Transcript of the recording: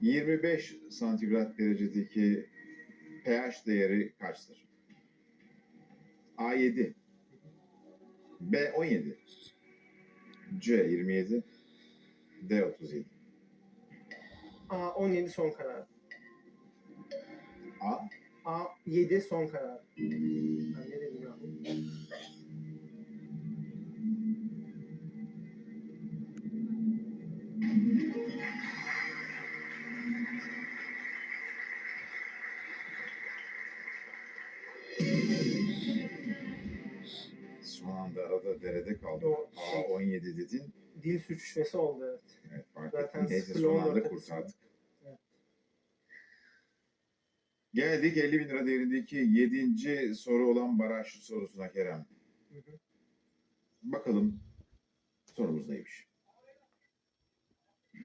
25 santigrat derecedeki pH değeri kaçtır? A7 B17 C27 D37 A 17 son karar. A A 7 son karar. Son anda arada derede kaldı. Doğru. A17 dedin. Dil sürçüşmesi oldu evet. Evet, fark Zaten ettim. Neyse son on anda kurtardık. Evet. Geldik 50 bin lira değerindeki 7. soru olan baraj sorusuna Kerem. Hı hı. Bakalım sorumuz neymiş?